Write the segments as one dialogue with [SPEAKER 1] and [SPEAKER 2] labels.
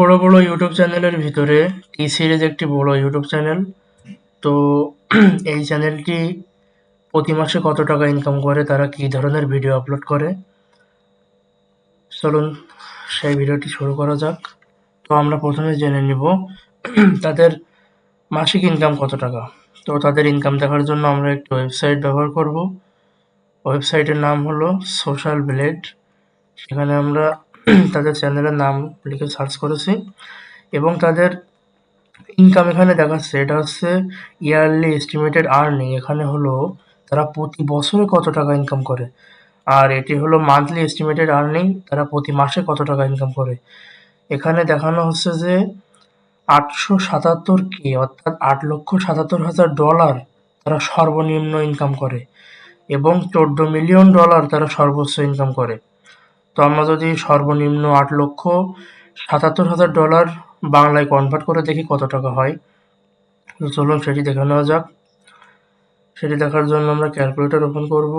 [SPEAKER 1] বড় বড় ইউটিউব চ্যানেলের ভিতরে টি সিরিজ একটি বড় ইউটিউব চ্যানেল। তো এই চ্যানেলটি প্রতি মাসে কত টাকা ইনকাম করে, তারা কী ধরনের ভিডিও আপলোড করে? চলুন সেই ভিডিওটি শুরু করা যাক। তো আমরা প্রথমে জেনে নিব তাদের মাসিক ইনকাম কত টাকা। তো তাদের ইনকাম দেখার জন্য আমরা একটি ওয়েবসাইট ব্যবহার করব। ওয়েবসাইটের নাম হলো সোশ্যাল ব্লেড সেখানে আমরা তাদের চ্যানেলের নাম লিখে সার্চ করেছি এবং তাদের ইনকাম এখানে দেখাচ্ছে, এটা হচ্ছে ইয়ারলি এস্টিমেটেড আর্নিং এখানে হলো তারা প্রতি বছরে কত টাকা ইনকাম করে? আর এটি হলো মান্থলি এস্টিমেটেড আর্নিং তারা প্রতি মাসে কত টাকা ইনকাম করে? এখানে দেখানো হচ্ছে যে আটশো সাতাত্তর কে অর্থাৎ আট লক্ষ সাতাত্তর হাজার ডলার তারা সর্বনিম্ন ইনকাম করে এবং চোদ্দ মিলিয়ন ডলার তারা সর্বোচ্চ ইনকাম করে। তো আমরা যদি সর্বনিম্ন আট লক্ষ সাতাত্তর হাজার ডলার বাংলায় কনভার্ট করে দেখি কত টাকা হয়। তো চলুন সেটি দেখে নেওয়া যাক। সেটি দেখার জন্য আমরা ক্যালকুলেটর ওপেন করব।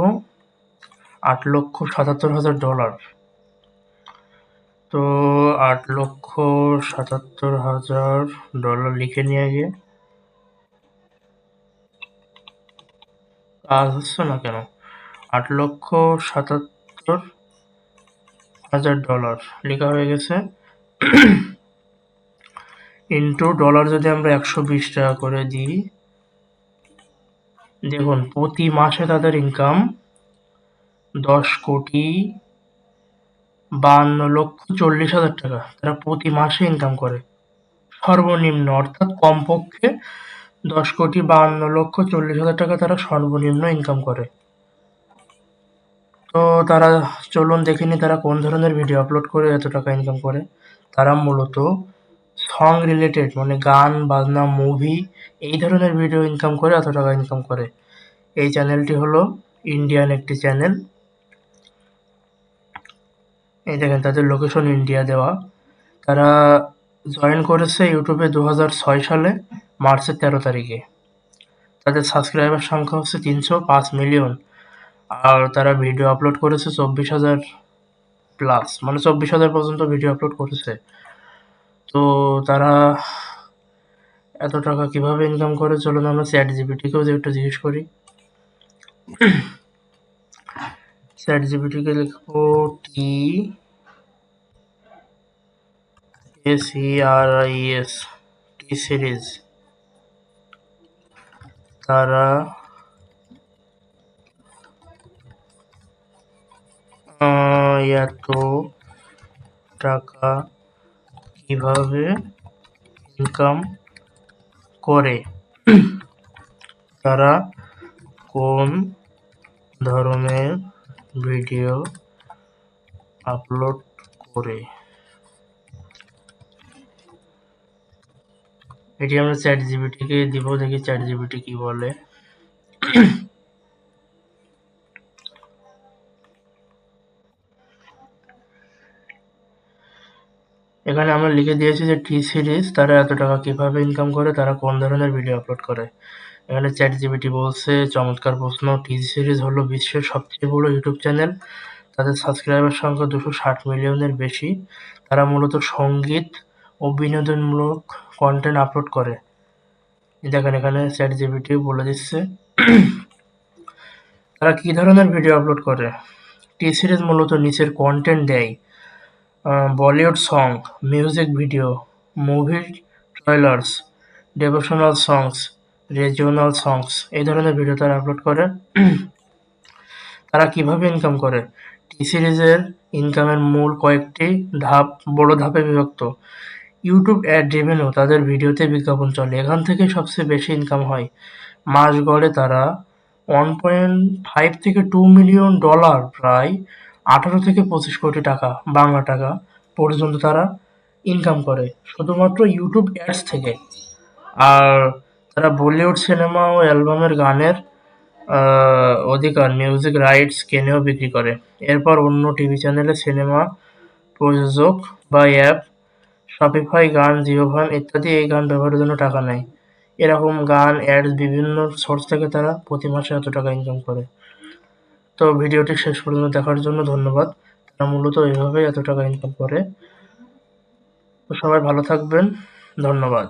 [SPEAKER 1] আট লক্ষ সাতাত্তর হাজার ডলার। তো আট লক্ষ সাতাত্তর হাজার ডলার লিখে নিয়ে গিয়ে কাজ হচ্ছে না কেন? আট লক্ষ সাতাত্তর হাজার ডলার লেখা হয়ে গেছে। ইন্টু ডলার যদি আমরা একশো বিশ টাকা করে দিই, দেখুন, প্রতি মাসে তাদের ইনকাম দশ কোটি বান্ন লক্ষ চল্লিশ হাজার টাকা। তারা প্রতি মাসে ইনকাম করে। সর্বনিম্ন, অর্থাৎ কমপক্ষে দশ কোটি বান্ন লক্ষ চল্লিশ হাজার টাকা তারা সর্বনিম্ন ইনকাম করে। তো তারা চলুন দেখে নি তারা কোন ধরনের ভিডিও আপলোড করে, এত টাকা ইনকাম করে। তারা মূলত সং রিলেটেড মানে গান, বাজনা মুভি এই ধরনের ভিডিও ইনকাম করে, এত টাকা ইনকাম করে। এই চ্যানেলটি হলো ইন্ডিয়ান একটি চ্যানেল এই দেখেন, তাদের লোকেশন ইন্ডিয়া দেওয়া। তারা জয়েন করেছে ইউটিউবে দু হাজার ছয় সালে, মার্চের তেরো তারিখে। তাদের সাবস্ক্রাইবার সংখ্যা হচ্ছে তিনশো পাঁচ মিলিয়ন আর তারা ভিডিও আপলোড করেছে চব্বিশ হাজার প্লাস মানে চব্বিশ হাজার পর্যন্ত ভিডিও আপলোড করেছে। তো তারা এত টাকা কীভাবে ইনকাম করে? চলুন আমরা চ্যাট জিবিটিকেও যে একটু জিজ্ঞেস করি। চ্যাট জিবিটিকে লিখব T S R I S T series তারা এত টাকা কীভাবে ইনকাম করে? তারা কোন ধরনের ভিডিও আপলোড করে? এটি আমরা চ্যাট জিবিটিকে দিব, দেখি চ্যাট জিবিটি কি বলে। এখানে আমরা লিখে দিয়েছি যে টি সিরিজ তারা এত টাকা কীভাবে ইনকাম করে, তারা কোন ধরনের ভিডিও আপলোড করে। এখানে চ্যাট জিবিটি বলছে, চমৎকার প্রশ্ন টি সিরিজ হলো বিশ্বের সবচেয়ে বড় ইউটিউব চ্যানেল তাদের সাবস্ক্রাইবার সংখ্যা দুশো ষাট মিলিয়নের বেশি। তারা মূলত সংগীত ও বিনোদনমূলক কন্টেন্ট আপলোড করে। দেখেন এখানে চ্যাট জিবিটি বলে দিচ্ছে, তারা কী ধরনের ভিডিও আপলোড করে? টি সিরিজ মূলত নিচের কন্টেন্ট দেয়। Bollywood song music video movie trailers devotional songs regional songs এই ধরনের ভিডিও তারা আপলোড করে। তারা কীভাবে ইনকাম করে? টি সিরিজের ইনকামের মূল কয়েকটি ধাপ, বড় ধাপে বিভক্ত। ইউটিউব অ্যাড রেভিনিউ তাদের ভিডিওতে বিজ্ঞাপন চলে। এখান থেকে সবচেয়ে বেশি ইনকাম হয়। মাস গড়ে তারা ওয়ান পয়েন্ট ফাইভ থেকে টু মিলিয়ন ডলার প্রায় আঠারো থেকে পঁচিশ কোটি টাকা, বাংলা টাকা পর্যন্ত তারা ইনকাম করে, শুধুমাত্র ইউটিউব অ্যাডস থেকে। আর তারা বলিউড সিনেমা ও অ্যালবামের গানের অধিকার মিউজিক রাইটস কেনেও বিক্রি করে। এরপর অন্য টিভি চ্যানেলে সিনেমা প্রযোজক বা অ্যাপ শপিফাই গান জিওভান ইত্যাদি এই গান ব্যবহারের জন্য টাকা নেয়। এরকম গান অ্যাডস বিভিন্ন সোর্স থেকে তারা প্রতি মাসে এত টাকা ইনকাম করে। তো ভিডিওটি শেষ পর্যন্ত দেখার জন্য ধন্যবাদ। তারা মূলত এইভাবেই এত টাকা ইনকাম করে। তো সবাই ভালো থাকবেন। ধন্যবাদ।